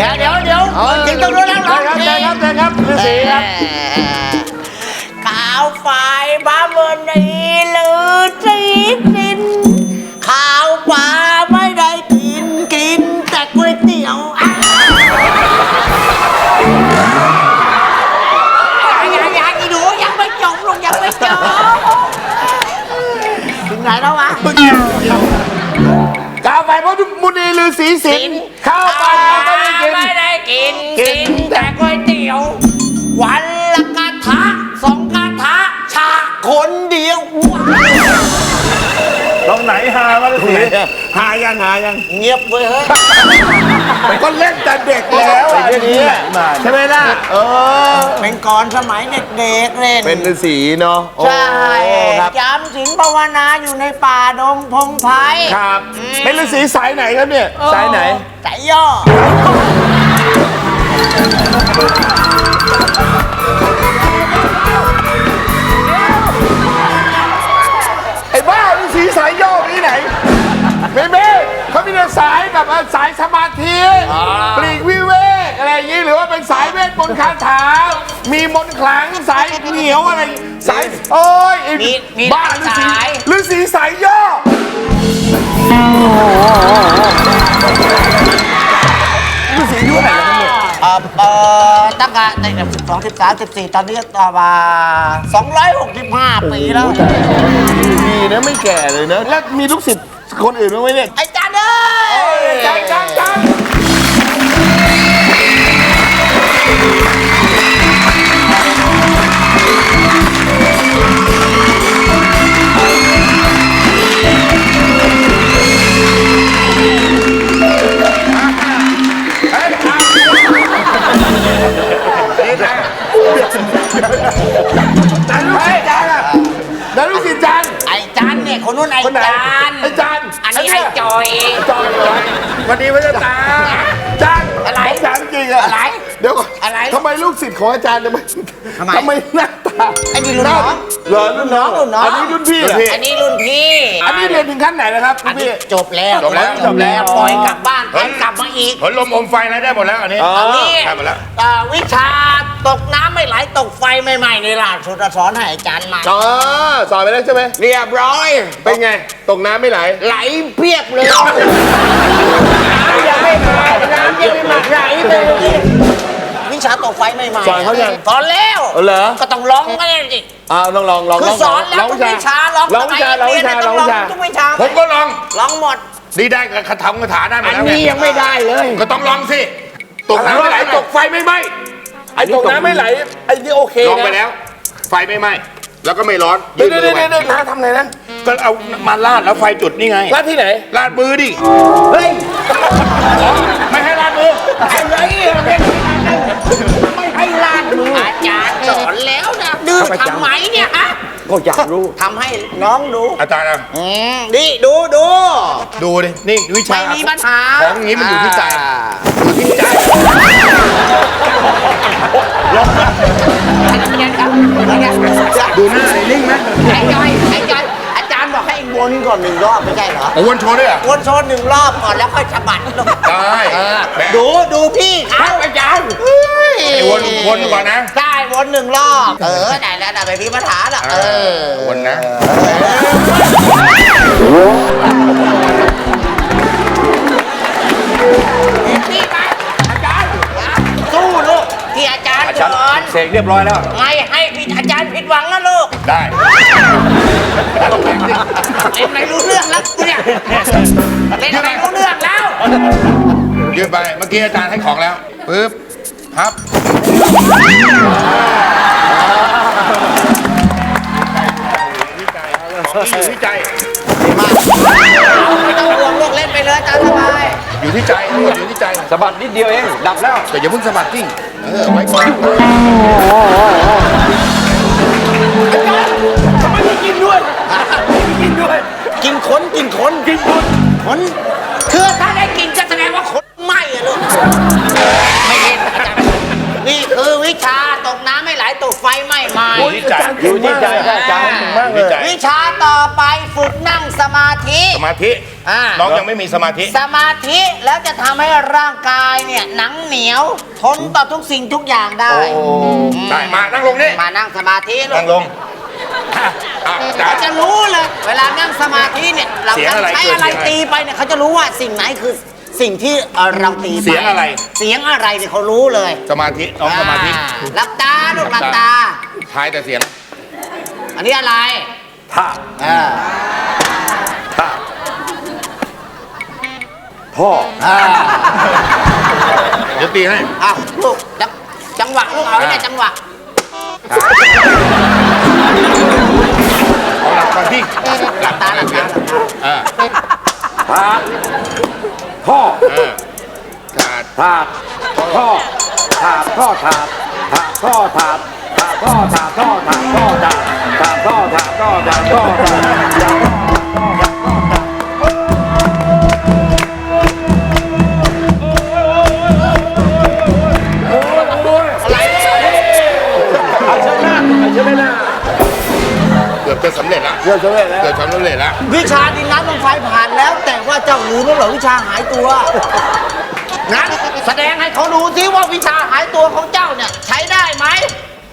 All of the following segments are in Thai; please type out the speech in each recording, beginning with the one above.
เดี๋ยวเดี๋ยวเดี๋ยวถึงตรงนู้นแล้วร้เชิองญครับเพลงเชิญครับเชิญครับฤาษีครับข้าวฝ่ายบ้าเมือนี้ลือจีกินข้าวปลาไม่ได้กินกินแต่ก๋วยเตี๋ยวอ้าวยังยังยังอีหนูยังไม่จบลงยังไม่จบถึงไหนแล้ววะกาไฟเพราะมุนีฤาษีสิน ข้าวปลาไม่ได้กิน ไม่ได้กิน กิกินนแต่ก๋วยเตี๋ยว วันละกระทะสองกระทะ ชาคนเดียวว้าว ตรงไหนหามาฤาษีหายังหายังเงียบเว้ยเฮ้ยมันก็เล่นแต่เด็กแล้วไอ้เรื่องนี้ใช่ไหมล่ะเออเป็นก่อนสมัยเด็กๆเล่นเป็นฤาษีเนาะโอ้ใช่ครับจำศีลภาวนาอยู่ในป่าดงพงไพรครับ เป็นฤาษีสายไหนครับเนี่ยสายไหนสายย่อ อ้บ้าฤาษีสายโยกที่ไหนไม่เบ้เขามีแต่สายแบบว่าสายสมาธิปลีกวิเวกอะไรอย่างนี้หรือว่าเป็นสายเวทมนต์คาถา มีมนต์ขลังสายเหนียวอะไรสายโอ้ยไอ้มีมีบ้าหลายฤาษีสายฤาษีสายโยก อ่อเอ่อตั้งแต่ในสิบสองสิบสามสิบสี่ตอนนี้ต่อมาสองร้อยหกสิบห้าปีแล้ว ดีนะไม่แก่เลยนะ แล้วมีลูกศิษย์คนอื่นบ้างไหมเนี่ย ไอ้จันเอ้ยจังจังจัง อยวันนี้พระเจ้าตาจันอะไรผมถามจริงอะอะไรเดี๋ยวก่ อนอะไร ทำไมลูกศิษย์ของอาจารย์ทำไมทำไม ทำไมหน้าตาไอ้นี่รุ่นน้อง เหรอรุ่นน้องรุ่นน้อง อันนี้รุ่นพี่เหรออันนี้รุ่นพี่ อันนี้เรียนถึงขั้นไหนนะครับอัรุ่นนนี้พี่ จบแล้วจบแล้ว จบแล้วปล่อยกลับบ้านไปกลับมาอีกผลลมอมไฟอะไรได้หมดแล้วอันนี้ อ๋อ อันนี้ทำหมดแล้ว เอ่อวิชาตกน้ำไม่ไหลตกไฟไม่ไหม้นี่ล่ะสุดสอนให้อาจารย์มา อ๋อสอนไปแล้วใช่ไหมเรียบร้อย เป็นไง ตกน้ำไม่ไหล ไหลเพียบเลยน้ำยังไม่มาน้ำยังไม่มาไหลเลยวิ ชาตกไฟไม่ไหม้สอนเขายัง สอนแล้วเออเหรอก็ต้องร้องกันเลยสิอ่าลองลองลองคือสอนแล้วลองทุกวิชาร้องลองวิชาลองวิชาลองวิชาทุกวิชาผมก็ลอง ร้องหมด นี่ได้กับคาถาคาถาได้หมอัดนแล้วนี้ยังไม่ได้เลย ก็ต้องลองสิ ตกน้ำไม่ไหลตกไฟไม่ไหม้ไอ้ตกน้ำไม่ไหลไอ้นี่โอเคลองไปนะแล้ว ไฟไม่ไหม้แล้วก็ไม่ร้อนเดี๋ยืยวดเดี๋ยวมือเดี๋ยวไว้เดี๋ยวน้าทำอะไรนะ ก็เอามาลาดแล้วไฟจุดนี่ไงร้านที่ไหนลาดมือดิ เฮ้ย ไม่ให้ลาดมืออะไร ไม่ให้ลาดมืออาจารย์สอนแล้วนะดื้อทำไมเนี่ยฮะก็อยากรู้ทำให้น้องดูอาจารย์อะอืมนี่ดูดูดูดิ นี่วิชาไม่มีปัญหาของอย่างนี้มันอยู่ที่ใจอยู่ที่ใจดูหน้าไอ้นิ่งไหมไอ้จอยไอ้จอย ก่อนหนึ่งรอบไม่ใช่เหรออ้วนโชว์ด้วยเหรอ วนโชว์หนึ่งรอบก่อนแล้วค่อยสะบัดลงได้แหมดูดูพี่เขาอาจารย์ไอ้วนวนก่อนนะ ได้วนหนึ่งรอบ เออได้แล้วได้ไม่มีปัญหาหรอกเออวนนะนี่ไปอาจารย์สู้ลูกที่อาจารย์สอนเสกเรียบร้อยแล้ว ไม่ หวังนะลูกได้เล่นไม่รู้เรื่องแล้วกูเนี่ยเล่นไม่รู้เรื่องแล้วยืนไปเมื่อกี้อาจารย์ให้ของแล้วปึ๊บพับของที่อยู่ที่ใจไม่ต้องห่วงลูกเล่นไปเลยตามสบายอยู่ที่ใจอยู่ที่ใจสะบัดนิดเดียวเองดับแล้วแต่อย่าเพิ่งสะบัดจิ้งเออไว้ก่อน กินขนกินขนกินขนขนคือถ้าได้กินก็แสดงว่าขนไหมอะลูกไม่เห็นอาจารย์นี่คือวิชาตกน้ำไม่ไหลตกไฟไม่ไหม้อยู่ที่ใจอยู่ที่ใจอาจารย์เก่งมากเลยใจวิชาต่อไปฝึกนั่งสมาธิ สมาธิอ่า น้องยังไม่มีสมาธิ สมาธิแล้วจะทำให้ร่างกายเนี่ยหนังเหนียว ทนต่อทุกสิ่งทุกอย่างได้ ได้มานั่งลงนี่มานั่งสมาธิลูนั่กงลง อะอะอาจารเขาย์จะรู้เลย เวลานั่งสมาธิเนี่ย เราเสียงอะไรใช้เกิดอะไรเสียงอะไรตีไปเนี่ยเขาจะรู้ว่าสิ่งไหนคือสิ่งที่เอ่อเราตีไปเสียงอะไร เสียงอะไรเนี่ยเขารู้เลยสมาธิน้องสมาธิ อ่หลับตาลูกหลับตา ทายแต่เสียงอันนี้อะไรท่าอ่าท่าท่ออ่าเดี๋ยวตีให้ อ้าวลูกจังจังหวะลูกเอาให้ได้จังหวะเอาหลับก่อนพี่หลับตาหลับตาหลับตาอ่าท่าท่อถาดถาดท่อถาดท่อถาดถาดท่อถาดถาดท่อถาดท่อถาดท่อถาดถาดท่อถาดท่อถาดท่อถาด จะสำเร็จแล้วเรื่องสำเร็จแล้ว เกือบจะสำเร็จแล้ววิชาดินน้ำลมไฟผ่านแล้ว แต่ว่าเจ้ารู้แล้วเหรอวิชาหายตัวงั้นแสดงให้เขาดูซิว่าวิชาหายตัวของเจ้าเนี่ยใช้ได้ไหม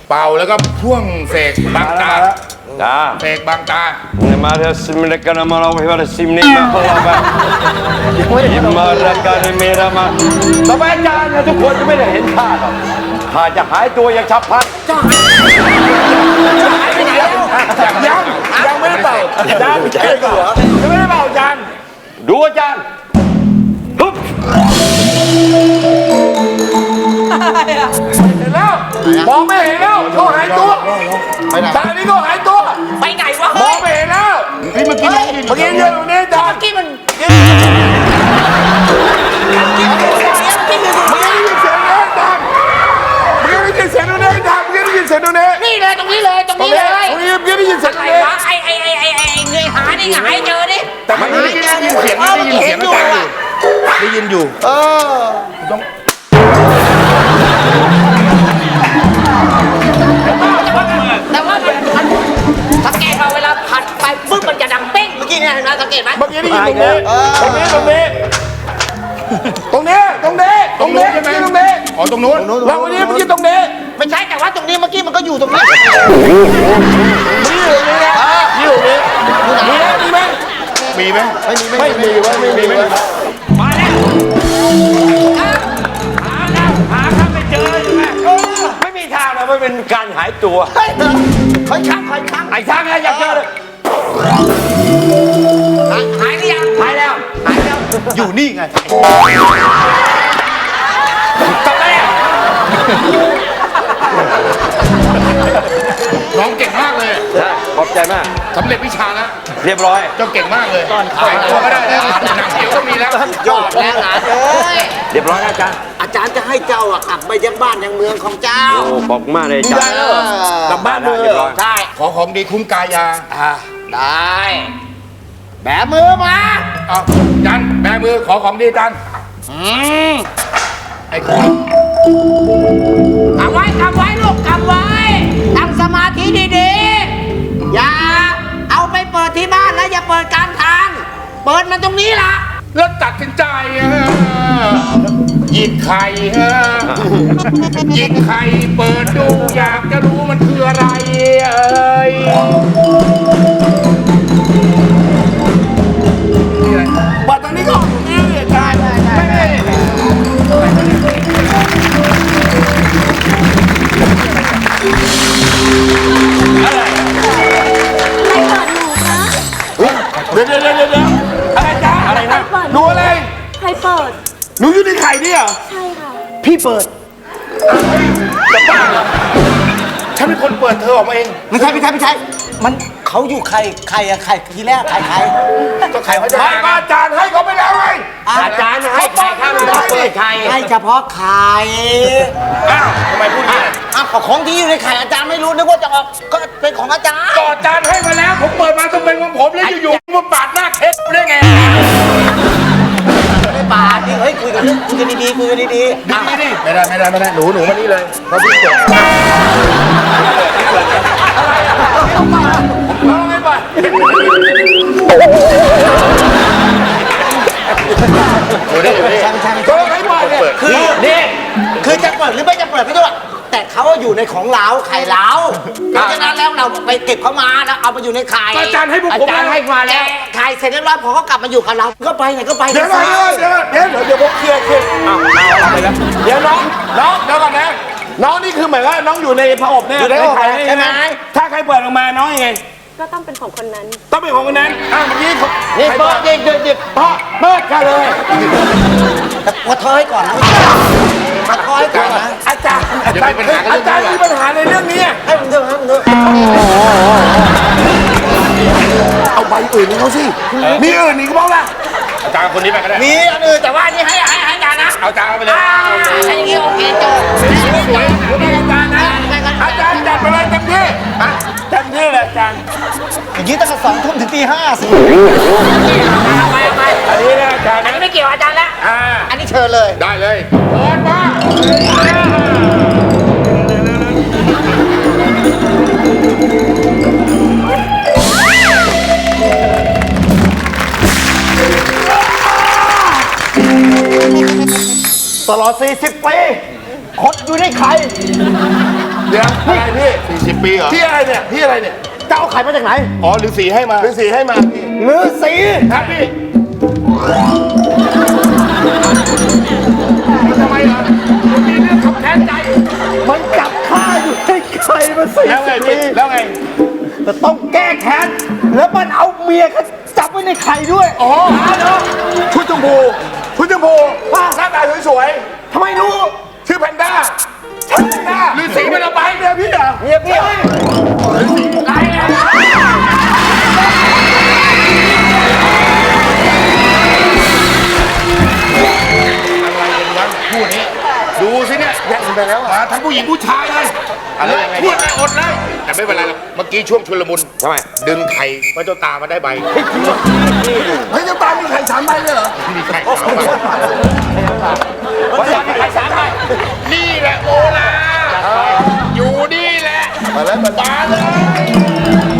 เป่าแล้วก็พ่วงเสกบางตาจ้าเสกบางตามาเถอะสิมเลกันมาเราไปว่าสิมนี่มาพอแล้วกันมาละกันเมรามาต่อไปอาจารย์นะทุกคนจะไม่ได้เห็นข้าหรอกข้าจะหายตัวอย่างฉับพลันยั งยังไม่ได้เป่าอาจารย์ไม่ใช่เหรอยังไม่ได้เป่าอาจารย์ดูอาจารย์ฮึบเห็นแล้วมองไม่เห็นแล้วเขาหายตัวตานี้เขาหายตัวไปไหนวะมอเฮ้งยไม่เห็นแล้วเฮ้ยเมื่อกี้น้องยืนเมื่อกี้ยืนตรงนี้อาจารเมื่ย์อกี้มันเมื่อกี้มันเสียงที่อยู่ตรงเมื่อนี้กี้ได้ยินเสียงนี้ดังเมื่อกี้ได้ยินเสียงตรงนี้ดังเมื่อกี้ได้ยินเสียงตรงนี้นี่เลยตรงนี้เลยตรงตรงนี้นี้เลยตรงนี้เมื่อกี้ ได้ยินเสียงอะไรเลยวไอ้ไอ้ไอ้ไอ้ไอ้เงยหาดิหงายเจอดิแต่มันได้ยินเสียงได้ยินเสียงอาจารย์ยได้ยินอยู่ เออต้องแต่ว่ามันมันสังเกตเราเวลาผัดไปปึ๊บมันจะดังเป้งเมื่อกี้เนี่ยเห็นไหมสังเกตไหมเมื่อกี้ได้ยินตรงนี้ตรงนี้ตรงนี้ตรงนี้ตรงนี้ตรงนี้ตรงนี้ตรงนี้อ๋อตรงนู้นเราวันนี้เมื่อกี้ตรงนี้ ไม่ใช่แต่ว่าตรงนี้เมื่อกี้มันก็อยู่ตรงนี้นี่อยู่นี่นะนี่อยู่นี่มีไหมมีไหมมีไหมไม่มีวะไม่มีวะมาแล้วหาแล้วหาข้าไม่เจอใช่ไหมไม่มีทางนะมันเป็นการหายตัวเฮ้ยคอยชักคอยชักไอ้ทางไงอยากเจอเลยหายหรือยังหายแล้วหายแล้วอยู่นี่ไงกลับมาแล้ว น้องเก่งมากเลยใช่ขอบใจมาก สำเร็จวิชาแล้วเรียบร้อยเจ้าเก่งมากเลยหายตัวก็ได้แล้วหนังเขียวก็มีแล้วยอดแล้วหลานเอ้ยเรียบร้อยแล้วอาจารย์อาจารย์จะให้เจ้าอะกลับไปยังบ้านยังเมืองของเจ้า โอ้บอกมากเลยอาจารย์กลับบ้านเลยเรียบร้อยใช่ขอของดีคุ้มกายาได้ แบมือมาเอาจันแบมือขอของดีจันอืมไอ้คุณ เปิดมันตรงนี้ล่ะ แล้วตัดสินใจอะหยิบไข่ฮะหยิบไข่เปิดดูอยากจะรู้มันคืออะไรเอ้ย ค่ะพี่เปิดฉันเป็นคนเปิดเธอออกมาเอง ไม่ใช่ไม่ใช่ไม่ใช่ มันเขาอยู่ใครใครอะใครทีแรกใครใคร ก็ไข่เขาจะให้ก็อาจารย์ให้เขาไปแล้วไงอาจารย์ให้ใครข้ามไปเปิดใครให้เฉพาะไข่อ้าวทำไมพูดอย่างนี้อ้าวของที่อยู่ในไข่อาจารย์ไม่รู้นึกว่าจะออกก็เป็นของอาจารย์ ก็อาจารย์ให้มาแล้ว ผมเปิดมาต้องเป็นของผมแล้วอยู่ๆมาปาดหน้าเค้กได้ไงไม่บาดดิเฮ้ยคุยกันคุยกันดีๆคุยกันดีๆอะไม่ได้ไม่ได้ไม่ได้หนูหนูมานี่เลยมาพี่เกิดหอ้หช่างช่างเปิดให้เปิดเนี่ยคือคือจะเปิดหรือไม่จะเปิดไม่รู้ เขาอยู่ในของเราไข่เราเพราะฉะนั้นแล้วเราไปเก็บเขามาแล้วเอามาอยู่ในไข่อาจารย์ให้พวกผมอาจารย์ให้มาแล้วไข่เสร็จเรียบร้อยพอเขากลับมาอยู่กับเรา ก็ไปไหนก็ไปเดี๋ยวก่อนเดี๋ยวเดี๋ยวเดี๋ยวเดี๋ยวผมเคลียร์เคลียร์อ้าวเอาอะไรแล้วเดี๋ยวน้องน้องเดี๋ยวก่อนนะน้องนี่คือหมายว่าน้องอยู่ในผอบเนี่ยอยู่ในโอ่งไข่ใช่ไหมถ้าใครเปิดออกมาน้องยังไง ก็ต้องเป็นของคนนั้น ต้องเป็นของคนนั้นอ้าวเมื่อกี้เขานี่ใครเปิเปิดดยิงยิงยิงพ่อเปิดกันเลยแต่กดเธอให้ก่อนนะกดเธอ ให้ก่อนนะ อาจารย์อาจารย์อาจารย์มีปัญหาในเรื่องนี้อะให้ผมเถอะให้ผมเถอะเอาใบอื่นให้เขาสิ มีอื่นอีกบ้างล่ะอาจารย์คนนี้ไปก็ได้มีอันอื่นแต่ว่าอันนี้ให้ให้ให้อาจารย์นะเอาอาจารย์เอาไปเลยอ่าให้อย่างนี้โอเคจบสวยอาจารย์นะอาจารย์จัดไปเลยเต็มที่อะเต็มที่เลยอาจารย์อย่างนี้ตั้งแต่สองทุ่มถึงตีห้าสิไม่ไม่อันนี้นะอาจารย์อันนะนี้ไม่เกี่ยวอาจารย์ละ ตลอด 40 ปีคดอยู่ในไข่เดี๋ยวอะไรพี่40ปีเหรอพี่อะไรเนี่ยพี่อะไรเนี่ยจะเอาไข่มาจากไหนอ๋อฤาษีให้มาฤาษีให้มาพี่หรือสีครับพี่ทำไมเหรอมีเรื่องขับแค้นใจ มันจับข้าอยู่ในไข่มาสี่แล้วไงปีพี่แล้วไงแต่ต้องแก้แค้นแล้วมันเอาเมียเขาจับไว้ในไข่ด้วยอ๋อหาเหรอชุดชมพู ชุดชมพูหน้าตาสวยทำไมรู้ๆชื่อแพนด้าใช่แพนด้าฤาษีมันเอาไปเมียพี่เหรอเมียพี่ดู ไปแล้วอะมาทั้งผู้หญิงผู้ชายเลยอะไรยังไงพูดเลยอดเลยแต่ไม่เป็นไรหรอกเมื่อกี้ช่วงชุลมุนทำไม ดึงไข่พระเจ้าตามาได้ใบเฮ้ยเจ้าตามีไข่สามใบเลยเหรอมีไข่สามใบนี่แหละโอลาอยู่นี่แหละมาแล้วมามาเลย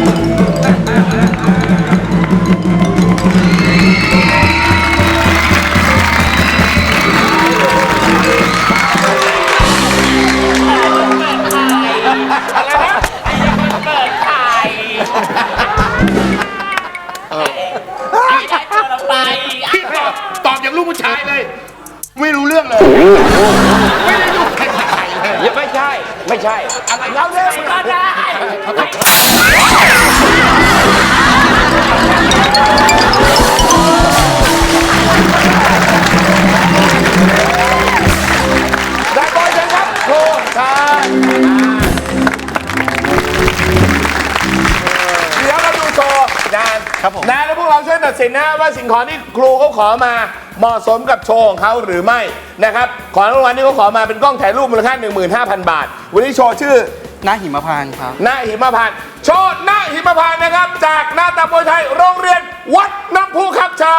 ไม่ใช่อะไรเราเนี่ยก็ได้ได้บอลเชิญครับโคชาเดี๋ยวเราดูโชว์นานครับผม นานแล้วพวกเราช่วยตัดสินนะว่าสิ่งของที่ครูเขาขอมา เหมาะสมกับโชว์ของเขาหรือไม่นะครับ ของรางวัลที่เขาขอมาเป็นกล้องถ่ายรูปมูลค่า 15,000 บาท วันนี้โชว์ชื่อหน้าหิมพานต์ครับ หน้าหิมพานต์โชว์หน้าหิมพานต์นะครับ จากหน้าตามวยไทยโรงเรียนวัดน้ำพุครับชา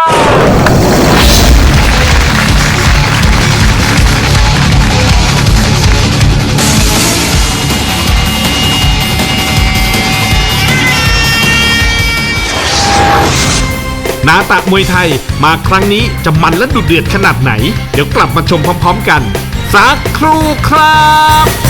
นาตะมวยไทยมาครั้งนี้จะมันและดุเดือดขนาดไหน เดี๋ยวกลับมาชมพร้อมๆกัน สักครู่ครับ